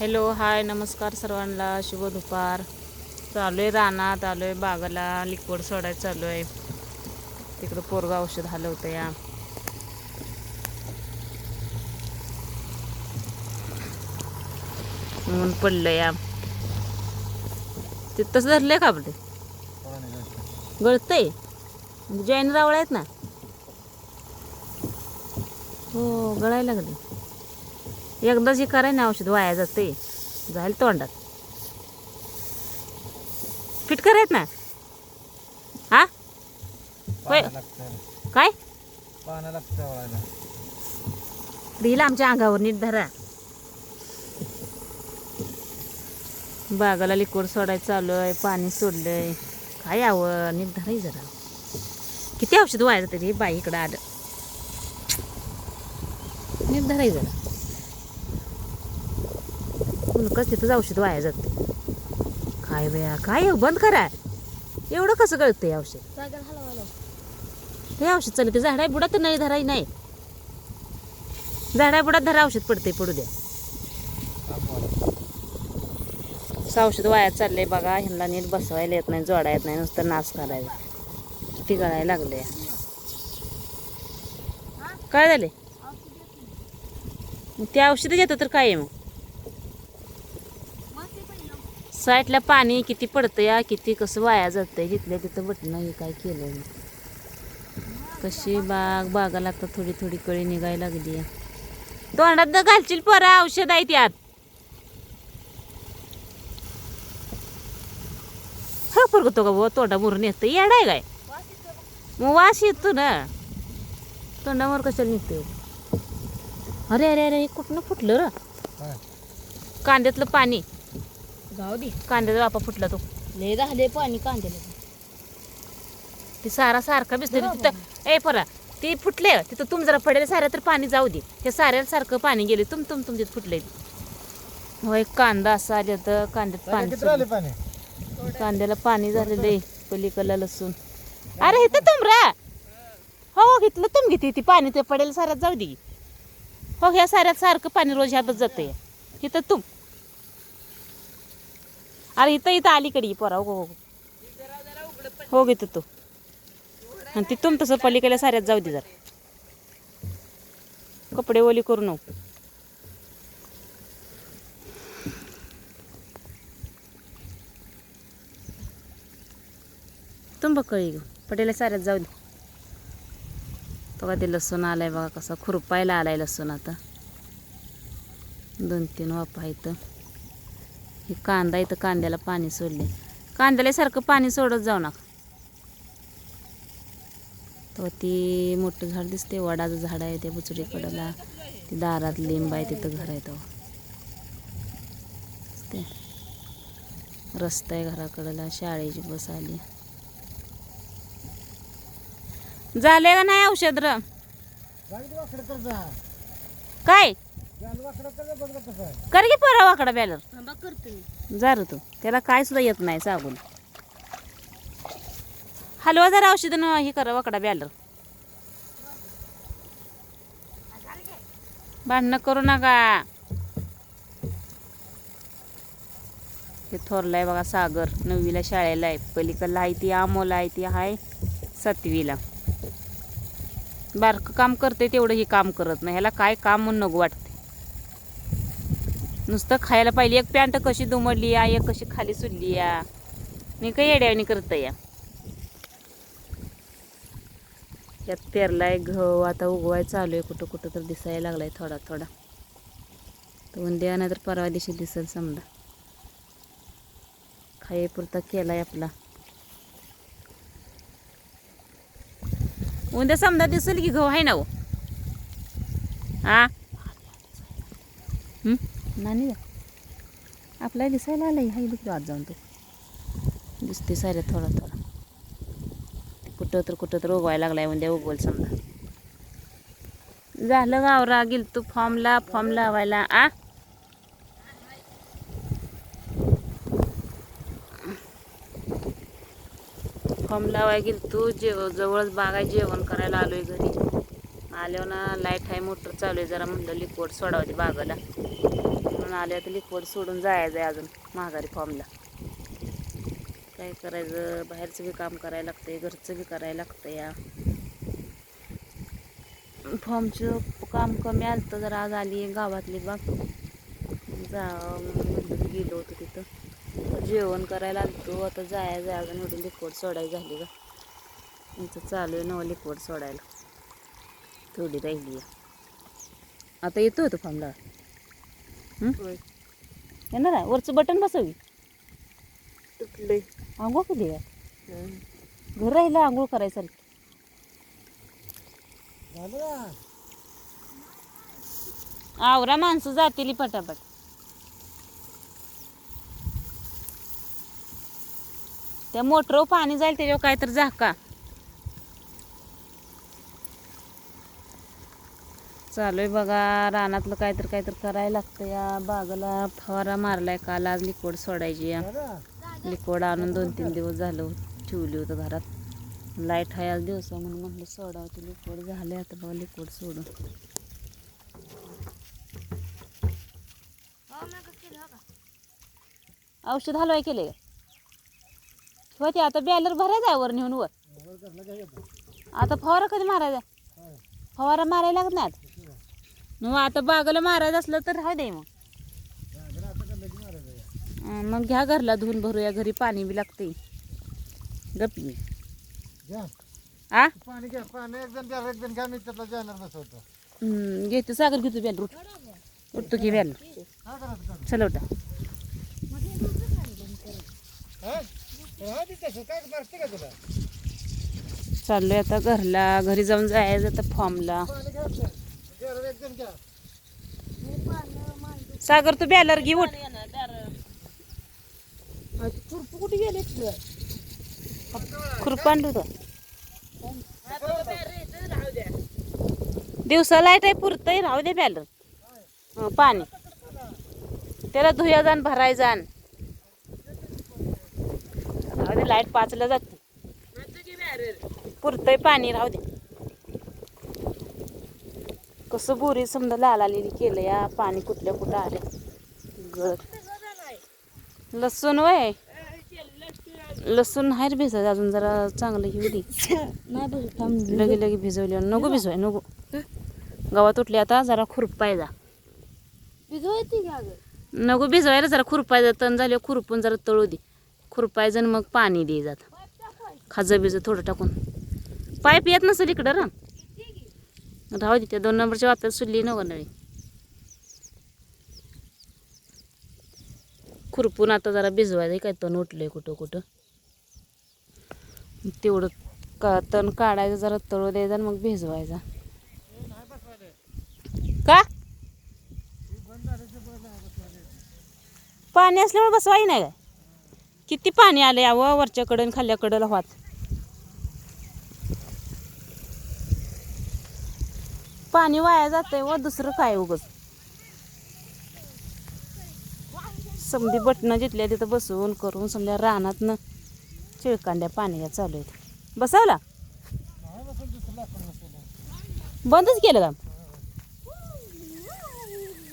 Hello hi नमस्कार सर्वांना. शुभ दुपार. चालू आहे रानात आलो आहे बागाला. लिक्विड सोडायचं चालू आहे. तिकडं पोरगा औषध हलवतं या. ऊन पडलं या. ते तसं धरलंय का आपले गळतंय? म्हणजे जैन रावळ आहेत ना? हो गळायला लागले. एकदाच हे कराय ना औषध वाया जाते जाईल तोंडात. फिट करायत ना? हा? होय. काय? पाना लागतं आमच्या अंगावर नीट धरा. बागाला लिक्विड सोडायचं चालू आहे पाणी सोडलंय. काय यावं नीट धराय जरा. किती औषध वाया जाते रे बाई इकडं आलं. नीट धराय जरा. मुलकच तिथंच औषध वाया जाते. काय बया काय हे? बंद करा. एवढं कसं कळतंय औषध? हे औषध चालू ते झाडा बुडात नाही धराय नाही. झाडा बुडात धरा औषध पडते पडू द्या. औषध वाया चाललंय बघा. ह्यांना नीट बसवायला येत नाही जोडा येत नाही नुसतं नाश करायचं किती गळायला लागले काय झाले ते औषध घेतं तर काय आहे मग? साईडला पाणी किती पडतं या किती कसं वाया जातंय जिथल्या तिथं बटणं हे काय केलं कशी बाग बागा लागतात थोडी थोडी कळी निघायला लागली आहे. तोंडात घालशील पोरा औषध आहे त्यात हा परगतो का बुवा तोंडा मुरून येतं येडाय काय? मग वास येतो ना. तोंडावर कशाला निघतो अरे अरे अरे हे कुठनं फुटलं र? कांद्यातलं पाणी. जाऊ दे. कांद्याचा वापा फुटला तो. लय झाले पाणी कांद्याला. ते सारा सारखा बिसतोय तिथं ए परा ते फुटले. तिथं तुम जरा पडेल साऱ्या तर पाणी जाऊ दे. त्या साऱ्याला सारखं पाणी गेले. तुम तुम तुम तिथं फुटले होय कांदा असा आले तर कांद्यात पाणी. कांद्याला पाणी झालेलं आहे पलीकडला लसूण. अरे इथं तुम रा हो घेतलं तुम घेते. ती पाणी ते पडेल साऱ्यात जाऊ दे. हो ह्या साऱ्यात सारखं पाणी रोज ह्यातच जातंय. इथं तुम अरे इथं इथं अलीकडे ये पोरा हो हो हो घेतो तू. आणि तिथून तसं पलीकडल्या साऱ्यात जाऊ दे जरा. कपडे ओली करू नको. तुम बघ कळी घेऊ पटेला साऱ्यात जाऊ दे. तो का ते लसूण आलाय बघा कसा खुरपायला आलाय लसूण आता. दोन तीन वापा इथं. हे कांदा इथं कांद्याला पाणी सोडले कांद्याला सारखं पाणी सोडत जाऊ नका. तो ती मोठं झाड दिसते वडाचं झाड आहे त्या बुचडीकडला ती दारात लिंब आहे तिथं घर आहे तो. ते रस्ता आहे घराकडला शाळेची बस आली. झाले का नाही औषध र? काय? कर आहे. की पोरा वाकडा बॅलर जा रे तू. त्याला काय सुद्धा येत नाही साबून हलवा जरा औषध हे करा वाकडा बॅलर भांडणं करू नका. हे थोरलाय बघा सागर नववीला शाळेला आहे. पलीकडला आहे ती अमोल आहे ती आहे सातवीला. बारकं काम करते तेवढं हे काम करत नाही. ह्याला काय काम म्हणून नको वाटते नुसतं खायला पाहिजे एक पॅन्ट कशी दुमडली या एक कशी खाली सुटली या मी काही येड्यावानी करत या यात पेरलाय गहू. आता उगवाय चालू आहे. कुठं कुठं तर दिसायला लागलाय थोडा थोडा. तर उद्या नाही तर परवा दिवशी दिसेल समजा. खायपुरता केलाय आपला. उद्या समजा दिसेल की गहू आहे ना हो? हा? हं? नानी जा दिसायला आलाय हाय बघ आज जाऊन तो. दिसते साऱ्या थोडा थोडा. कुठं तर कुठं तर उगवायला लागलाय म्हणजे उगवल समजा. झालं गावरा गेल तू फॉर्मला फॉर्म लावायला. आ? फॉर्म लावायला गेल तू जेव जवळच बागाय जेवण करायला आलोय घरी. आल्यावर ना लाइट आहे मोटर चालू आहे जरा म्हणलं लिक्विड सोडावते बागाला. करून आले आता लिक्विड सोडून जायचं आहे अजून महागारी फॉर्मला काय करायचं? बाहेरचं बी काम करायला लागतंय घरचं बी करायला लागतं या. फॉर्मचं काम कमी आलं तर जरा आज आली गावातली बाग. जा गेलो होतो तिथं. जेवण करायला आलतो आता जाया जाय अजून एवढी लिक्विड सोडायला झाली का इथं चालू आहे नवं लिक्विड सोडायला. थोडी राहिली आहे. आता येतो होतं फॉर्मला येणार आहे? वरचं बटन बसवी तुटले आंघोळ कधी आहे. घर राहिलं आंघोळ करायसारखी. आवरा माणसं जातील पटापट. त्या मोटरवर पाणी जाईल त्याच्यावर काय तर झाका. चालू आहे बघा. रानातलं काय काहीतरी करायला लागतं या बागाला. फवारा मारलाय काल. आज लिक्विड सोडायची या. लिकोड आणून दोन तीन दिवस झालं ठेवली होतं घरात. लाइट आहे आज दिवसा म्हणून म्हटलं सोडावं ते लिक्विड झालं आता बघा लिक्विड सोडून. औषध हलवाय केले होते आता बॅलर भरायचा आहे वर नेऊन वर. आता फवारा कधी मारायचा? फवारा मारायला लागत नाही आता मग आता बागाला मारायचं असलं तर राहू दे मग. मग घ्या घरला धुवून भरूया घरी पाणी बी लागते गपी घ्या. आ? पाणी घ्या पाणी एक जण द्या एक जण घ्या मी बसवतो. हम्म, घेते सागर घेतो बॅल रूट उठतो की काम? चला उठा. चाललोय आता घरला घरी जाऊन जायचं आता फॉर्मला सागर तू बॅलर घे उठ. खुरपू कुठे गेले खुरपान दिवसा लाइट आहे पुरतंही राहू दे बॅलर. पाणी. त्याला धुया जाण भराय जाण. राहू दे लाइट पाचला जाते. पुरतंय पाणी राहू दे. कसं बोरी समजा लाल आलेली केलं या पाणी कुठल्या कुठं आले? गळ लसूण वय? लसूण नाही रे भिजत अजून जरा चांगलं घेऊ दे. लगे लगे भिजवली नको भिजवाय नको. गावात उठली आता जरा गं? नको भिजवायला जरा खुरपायचा तण झाले खुरपून जरा तळू दे. खुरपायचं मग पाणी दे जात. खाजं बिजं थोडं टाकून. पाईप येत नसेल इकडं र? राहू दे त्या दोन नंबरच्या वाप्यात सुटली नको नळी खुरपून आता जरा भिजवायचं काय तण उठलंय कुठं कुठं. तेवढं का तण काढायचं जरा तळू द्यायचा आणि मग भिजवायचा. का? पाणी असल्यामुळे बसवाई नाही काय? किती पाणी आलं यावं वरच्याकडं आणि खाल्ल्याकडं वाहत पाणी वाया जातंय व दुसरं काय उगच समधी बटणं जिथल्या तिथं बसवून करून समजा रानातनं चिळकांड्या पाण्याच्या चालू आहेत बसवला. बंदच केलं का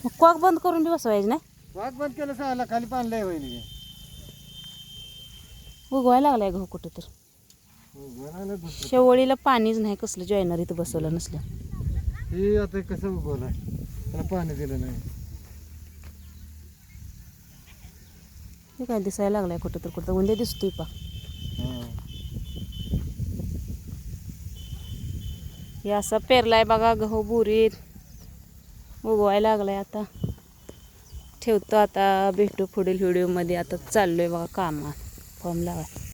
मग कॉक बंद करून बी बसवायचं नाही वाघ बंद केलं सहाला खाली पाणी होईल. उगवायला लागलाय गहू कुठं तर. शेवळीला पाणीच नाही कसलं जॉईनर इथं बसवलं नसलं हे आता कसं उगवलं? आहे त्याला पाणी दिलं नाही. हे काय दिसायला लागलाय कुठं तर कुठं. उंदे दिसतोय पा. हा. हे असा पेरलाय बघा गहू बुरीत. उगवायला लागलाय आता. ठेवतो आता भेटू पुढील व्हिडिओमध्ये आता चाललोय बघा कामात. फॉर्म लावा